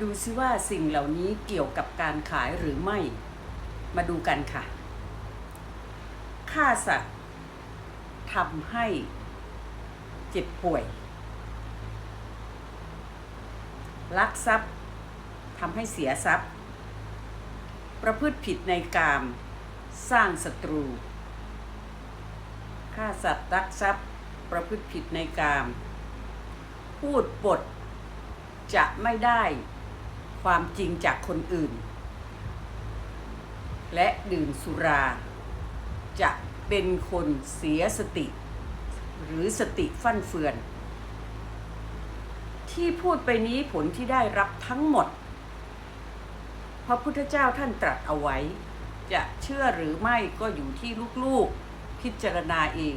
ดูซิว่าสิ่งเหล่านี้เกี่ยวกับการขายหรือไม่ มาดูกันค่ะ ฆ่าสัตว์ทำให้เจ็บป่วย ลักทรัพย์ทำให้เสียทรัพย์ ประพฤติผิดในกาม สร้างศัตรู ฆ่าสัตว์รักทรัพย์ ประพฤติผิดในกาม พูดปดจะไม่ได้ ความจริงจากคนอื่น และดื่มสุรา จะเป็นคนเสียสติ หรือสติฟั่นเฟือน ที่พูดไปนี้ผลที่ได้รับทั้งหมด พระพุทธเจ้าท่านตรัสเอาไว้ จะเชื่อหรือไม่ก็อยู่ที่ลูกๆพิจารณาเอง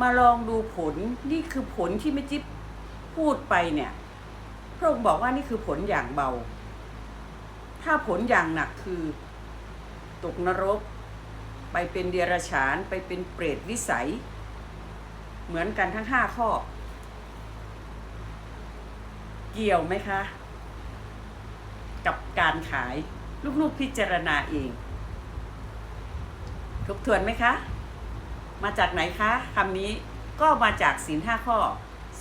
มาลองดูผลนี่คือผลที่แม่จิ๊บพูดไปเนี่ย พระองค์บอกว่านี่คือผลอย่างเบา ถ้าผลอย่างหนักคือตกนรก ไปเป็นเดรัจฉาน ไปเป็นเปรตวิสัย เหมือนกันทั้งห้าข้อ เกี่ยวไหมคะ กับการขายลูกๆพิจารณาเอง ทบทวนไหมคะ มาจากไหนคะคำนี้ก็มาจากศีลห้าข้อ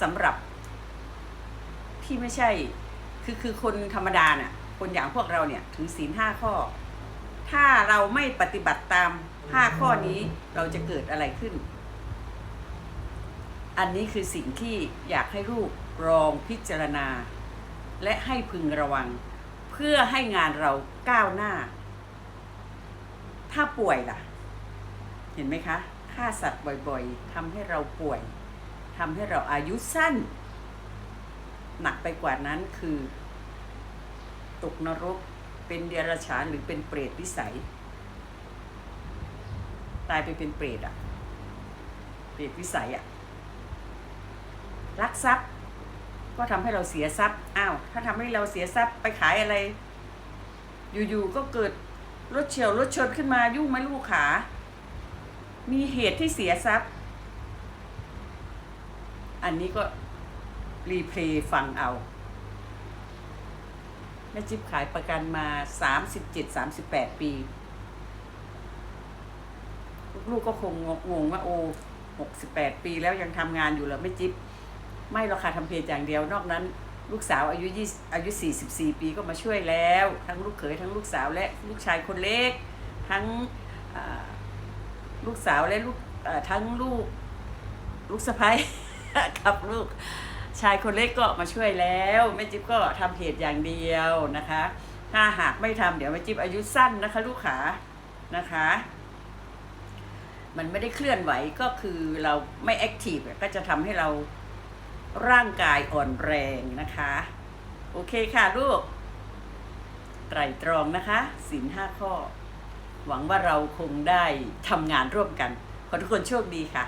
สำหรับ ที่ไม่ใช่ คือคือคนธรรมดาน่ะ คนอย่างพวกเราเนี่ยถือศีลห้าข้อ ถ้าเราไม่ปฏิบัติตามห้าข้อนี้เราจะเกิดอะไรขึ้น อันนี้คือสิ่งที่อยากให้ลูกลองพิจารณา และให้พึงระวัง เพื่อให้งานเราก้าวหน้า ถ้าป่วยล่ะ เห็นไหมคะฆ่าสัตว์บ่อยๆทำให้เราป่วยทำให้เราอายุสั้น หนักไปกว่านั้นคือ ตกนรกเป็นเดรัจฉานหรือเป็นเปรตวิสัย ตายไปเป็นเปรตอะเปรตวิสัยอะลักทรัพย์ ก็ทำให้เราเสียทรัพย์อ้าวถ้าทำให้เราเสียทรัพย์ไปขายอะไร อยู่ๆก็เกิดรถเฉียวรถชนขึ้นมายุ่งไหมลูกขา มีเหตุที่เสียทรัพย์ อันนี้ก็ รีเพลย์ฟังเอาแม่จิ๊บขายประกันมา 37 38 ปี ลูกๆก็คงงงว่าโอ้68 ปีแล้วยังทำงานอยู่เหรอแม่จิ๊บไม่รอกค่ะทำเพจอย่างเดียวนอกนั้น ลูกสาวอายุ20อายุ 44 ปีก็มาช่วยแล้ว ทั้งลูกเขยทั้งลูกสาวและลูกชายคนเล็ก ทั้งลูกสาวและลูกทั้งลูก ลูกสะพ้ายกับลูก ชายคนเล็กก็มาช่วยแล้วแม่จิ๊บก็ทำเพจอย่างเดียวนะคะ ถ้าหากไม่ทำเดี๋ยวแม่จิ๊บอายุสั้นนะคะ ลูกขานะคะ มันไม่ได้เคลื่อนไหวก็คือเราไม่แอคทีฟก็จะทำให้เราร่างกายอ่อนแรงนะคะ โอเคค่ะลูก ไตรตรองนะคะศีลห้าข้อ หวังว่าเราคงได้ทำงานร่วมกัน ขอทุกคนโชคดีค่ะ